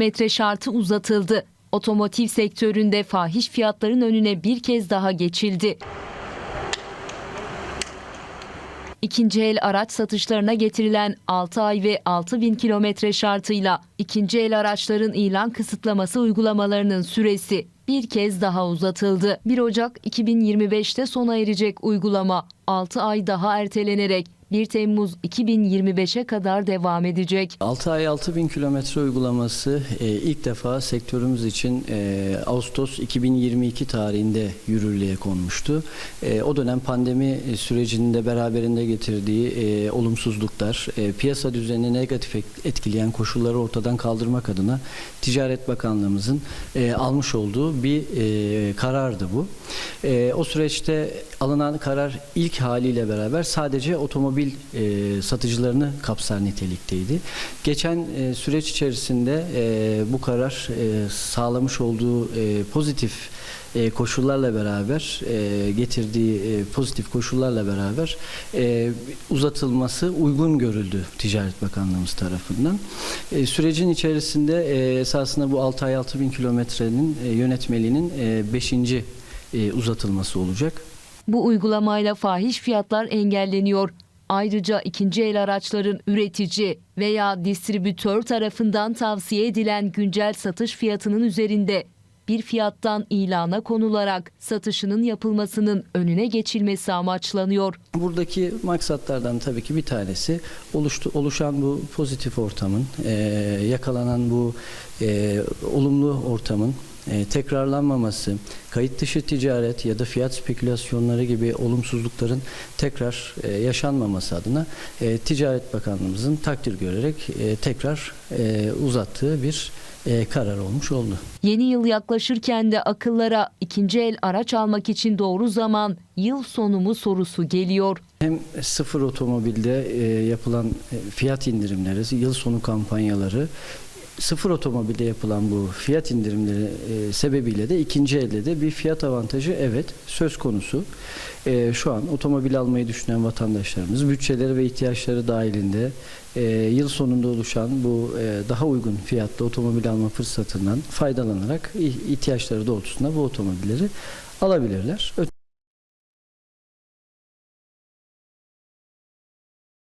kilometre şartı uzatıldı. Otomotiv sektöründe fahiş fiyatların önüne bir kez daha geçildi. İkinci el araç satışlarına getirilen 6 ay ve 6 bin kilometre şartıyla ikinci el araçların ilan kısıtlaması uygulamalarının süresi bir kez daha uzatıldı. 1 Ocak 2025'te sona erecek uygulama 6 ay daha ertelenerek 1 Temmuz 2025'e kadar devam edecek. 6 ay 6 bin kilometre uygulaması e, ilk defa sektörümüz için e, Ağustos 2022 tarihinde yürürlüğe konmuştu. E, o dönem pandemi sürecinde beraberinde getirdiği olumsuzluklar, piyasa düzenini negatif et- etkileyen koşulları ortadan kaldırmak adına Ticaret Bakanlığımızın almış olduğu bir karardı bu. E, o süreçte alınan karar ilk haliyle beraber sadece otomobil e, satıcılarını kapsar nitelikteydi. Geçen e, süreç içerisinde e, bu karar e, sağlamış olduğu e, pozitif e, koşullarla beraber e, getirdiği e, pozitif koşullarla beraber e, uzatılması uygun görüldü Ticaret Bakanlığımız tarafından. E, sürecin içerisinde e, esasında bu 6 ay 6 bin kilometrenin e, yönetmeliğinin 5. uzatılması olacak. Bu uygulamayla fahiş fiyatlar engelleniyor. Ayrıca ikinci el araçların üretici veya distribütör tarafından tavsiye edilen güncel satış fiyatının üzerinde bir fiyattan ilana konularak satışının yapılmasının önüne geçilmesi amaçlanıyor. Buradaki maksatlardan tabii ki bir tanesi oluştu, oluşan bu pozitif ortamın, e, yakalanan bu e, olumlu ortamın e, tekrarlanmaması, kayıt dışı ticaret ya da fiyat spekülasyonları gibi olumsuzlukların tekrar e, yaşanmaması adına e, Ticaret Bakanlığımızın takdir görerek e, tekrar e, uzattığı bir e, karar olmuş oldu. Yeni yıl yaklaşırken de akıllara ikinci el araç almak için doğru zaman yıl sonu mu sorusu geliyor. Hem sıfır otomobilde e, yapılan fiyat indirimleri, yıl sonu kampanyaları, sıfır otomobilde yapılan bu fiyat indirimleri e, sebebiyle de ikinci elde de bir fiyat avantajı evet söz konusu. E, şu an otomobil almayı düşünen vatandaşlarımız bütçeleri ve ihtiyaçları dahilinde e, yıl sonunda oluşan bu e, daha uygun fiyatlı otomobil alma fırsatından faydalanarak ihtiyaçları doğrultusunda bu otomobilleri alabilirler.